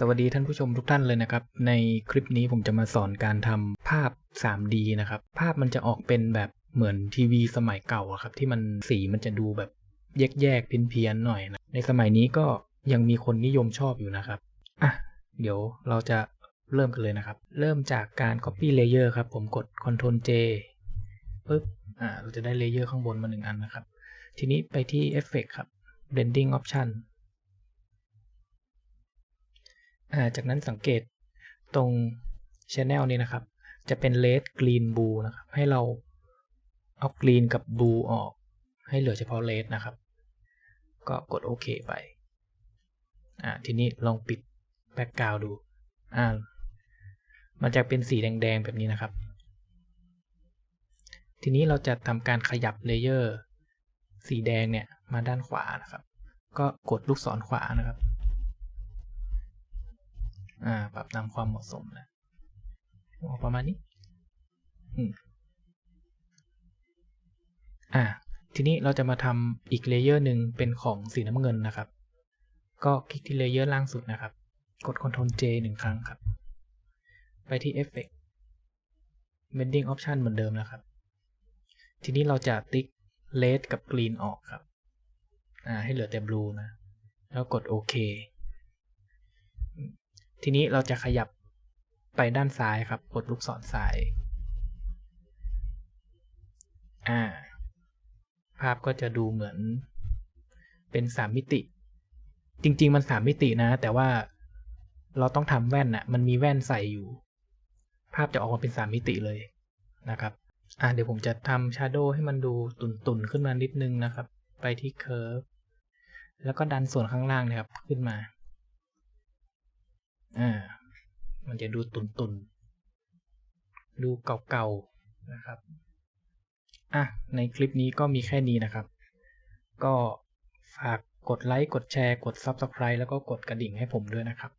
สวัสดีท่านผู้ชมทุกท่านเลยนะครับ ในคลิปนี้ผมจะมาสอนการทำภาพ 3D นะครับ ภาพมันจะออกเป็นแบบเหมือนทีวีสมัยเก่าอะครับ ที่มันสีมันจะดูแบบแยกๆเพี้ยนๆหน่อยนะ ในสมัยนี้ก็ยังมีคนนิยมชอบอยู่นะครับ อะ เดี๋ยวเราจะเริ่มกันเลยนะครับ เริ่มจากการ copy layer ครับ ผมกด Ctrl J ปึ๊บ อ่า เราจะได้เลเยอร์ข้างบนมาหนึ่งอันนะครับ ทีนี้ไปที่ Effect ครับ Blending Option จากนั้นสังเกตตรง Channel นี้นะครับ จะเป็น Red Green Blue นะครับ ให้เราเอา Green กับ Blue ออก ให้เหลือเฉพาะ Red นะครับ ก็กดโอเคไป อ่า ทีนี้ลองปิด Background ดู อ่า มันจะเป็นสีแดงๆ แบบนี้นะครับ ทีนี้เราจะทำการขยับเลเยอร์สีแดงเนี่ย มาด้านขวานะครับ ก็กดลูกศรขวานะครับ อ่า ปรับตามความเหมาะสมนะประมาณนี้ อืม อ่า ทีนี้เราจะมาทำอีกเลเยอร์หนึ่งเป็นของสีน้ำเงินนะครับ ก็คลิกที่เลเยอร์ล่างสุดนะครับ กด Ctrl J หนึ่งครั้งครับ ไปที่ Effect Blending Option เหมือนเดิมนะครับ ทีนี้เราจะติ๊ก Red กับ Green ออกครับ อ่า ให้เหลือแต่ Blue นะ แล้วกดโอเค ทีนี้เราจะขยับไปด้านซ้ายครับ กดลูกศรซ้าย อ่า ภาพก็จะดูเหมือนเป็นสามมิติ จริง ๆ มันสามมิตินะ แต่ว่าเราต้องทำแว่นนะ่ะ มันมีแว่นใส่อยู่ ภาพจะออกมาเป็นสามมิติเลยนะครับ อ่าเดี๋ยวผมจะทำชาร์โดให้มันดูตุ่นๆ ขึ้นมานิดนึงนะครับ ไปที่เคอร์ฟแล้วก็ดันส่วนข้างล่างนะครับ ขึ้นมา อ่า มันจะดูตุ่นๆดูเก่าๆนะครับ อะ ในคลิปนี้ก็มีแค่นี้นะครับ ก็ฝากกดไลค์ กดแชร์ กด Subscribe แล้วก็กดกระดิ่งให้ผมด้วยนะครับ